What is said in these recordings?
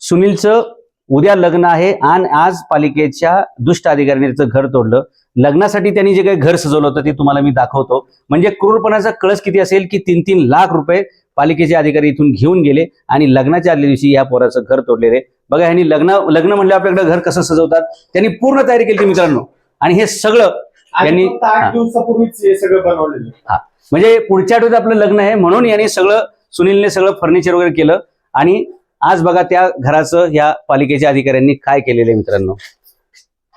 सुनीलचं उद्या लग्न आहे आणि आज पालिकेच्या दुष्ट अधिकाऱ्याने त्याचं घर तोडलं. लग्नासाठी त्यांनी जे काही घर सजवलं होतं ते तुम्हाला मी दाखवतो. म्हणजे क्रूरपणाचा कळस किती असेल की तीन तीन लाख रुपये पालिकेचे अधिकारी इथून घेऊन गेले आणि लग्नाच्या आदल्या दिवशी या पोराचं घर तोडलेले. बघा ह्यांनी लग्न लग्न म्हणलं आपल्याकडे घर कसं सजवतात? त्यांनी पूर्ण तयारी केली मित्रांनो. आणि हे सगळं आणि यांनी- फक्त आठ हा. दिवसापूर्वीच हे सगळं बनवलेलं. आहे. म्हणजे पुढच्या आठवड्यात आपलं लग्न आहे म्हणून यांनी सगळं सुनीलने सगळं फर्निचर वगैरे केलं. आणि आज बघा त्या घराचं या पालिकेच्या अधिकाऱ्यांनी काय केलेलं आहे मित्रांनो?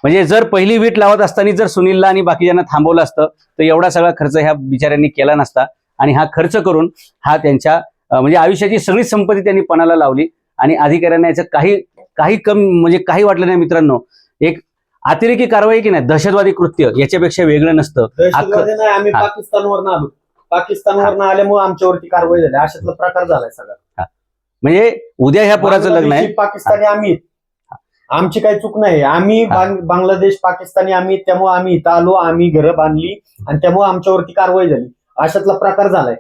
म्हणजे जर पहिली वीट लावत असताना जर सुनीलला आणि बाकीच्यांना थांबवलं असतं तर एवढा सगळा खर्च ह्या बिचाऱ्यांनी केला नसता आणि हा खर्च करून हा त्यांच्या म्हणजे आयुष्याची सगळी संपत्ती त्यांनी पणाला लावली आणि अधिकाऱ्यांना याचं काही काही कम म्हणजे काही वाटलं नाही मित्रांनो. एक अतिरेकी कारवाई की नाही? दहशतवादी कृत्य याच्यापेक्षा वेगळं नसतं. आम्ही. पाकिस्तानवरनं आलो. पाकिस्तानवरनं आल्यामुळे आमच्यावरती कारवाई झाली. अशातला प्रकार झालाय सगळा म्हणजे उद्या ह्या पोराचं लग्न आहे. पाकिस्तानी आम्ही. आमची काही चूक नाही. आम्ही. बांग- बांगलादेश पाकिस्तानी आम्ही त्यामुळे आम्ही इथं आलो आम्ही घरं बांधली आणि त्यामुळे आमच्यावरती कारवाई झाली. अशातला प्रकार झालाय.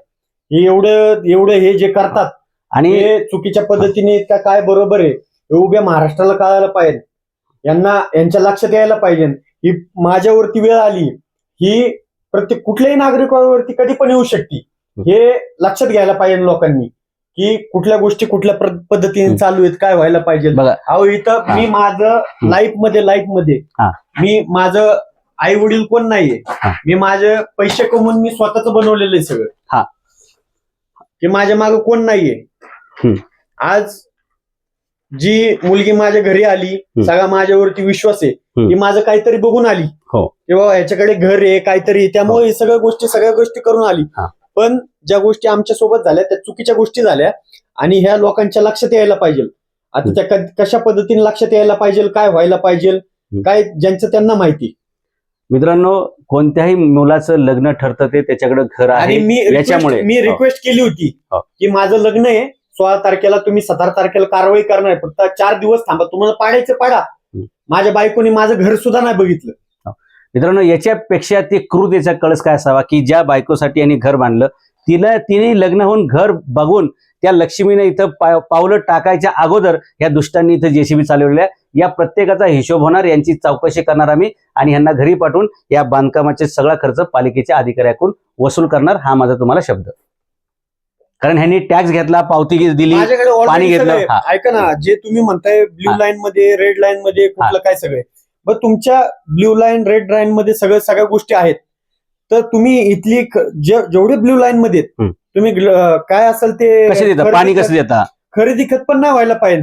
हे एवढं एवढं हे जे करतात आणि हे चुकीच्या पद्धतीने का काय बरोबर आहे हे उभ्या महाराष्ट्राला कळायला पाहिजे. यांना यांच्या लक्षात यायला पाहिजे. ही माझ्यावरती वेळ आली ही प्रत्येक कुठल्याही नागरिकावरती कधी पण येऊ शकते. हे लक्षात घ्यायला पाहिजे लोकांनी. की कुठल्या गोष्टी कुठल्या पद्धतीने. चालू आहेत काय व्हायला पाहिजे बघा. अहो इथं हा. मी माझं लाईफमध्ये लाईफमध्ये हा. मी माझं आई वडील कोण नाहीये हा. मी माझे पैसे कमवून मी स्वतःच बनवलेलं आहे सगळं हा. की माझ्या मागे कोण नाहीये हम्म. आज जी मुलगी माझ्या घरी आली सगळा माझ्यावरती विश्वास आहे हम्म. की माझं काहीतरी बघून आली हो. किंवा ह्याच्याकडे घर आहे काहीतरी आहे. त्यामुळे हे सगळ्या गोष्टी सगळ्या गोष्टी करून आली हा. पण ज्या गोष्टी आमच्यासोबत झाल्या त्या चुकीच्या गोष्टी झाल्या आणि ह्या लोकांच्या लक्षात यायला पाहिजे आता त्या कशा पद्धतीने लक्षात यायला पाहिजे काय व्हायला पाहिजे काय ज्यांचं त्यांना माहिती मित्रांनो कोणत्याही मुलाचं लग्न ठरतं ते त्याच्याकडे घर आणि आहे मी याच्यामुळे मी हो. रिक्वेस्ट केली होती हो. की माझं लग्न आहे सोळा तारखेला तुम्ही सतरा तारखेला कारवाई करणार. फक्त चार दिवस थांबा तुम्हाला पाडायचं पाडा. माझ्या बायकोने माझं घर सुद्धा नाही बघितलं मित्रांनो याच्यापेक्षा ते क्रूतेचा कळस काय असावा की ज्या बायकोसाठी यांनी घर बांधलं तिला तिने लग्न होऊन घर बघून त्या लक्ष्मीने इथं पाव- पावलं टाकायच्या अगोदर या दुष्टांनी इथं जेसीबी चालवलेल्या या प्रत्येकाचा हिशोब होणार यांची चौकशी करणार आम्ही आणि यांना घरी पाठवून या बांधकामाचे सगळा खर्च पालिकेच्या अधिकाऱ्याकडून वसूल करणार हा माझा तुम्हाला शब्द. कारण ह्यांनी टॅक्स घेतला पावती दिली पाणी घेतलं. ऐका ना जे तुम्ही म्हणताय ब्ल्यू. लाईन मध्ये रेड लाईन मध्ये कुठलं काय सगळे. मग तुमच्या ब्ल्यू लाईन रेड लाईन मध्ये सगळं सगळ्या गोष्टी आहेत. तर तुम्ही इथली जेवढे ब्ल्यू लाईन मध्ये. तुम्ही काय असेल ते कसे देता? खरेदी पाणी कसं देता? खरेदी खत पण नाही व्हायला पाहिजे.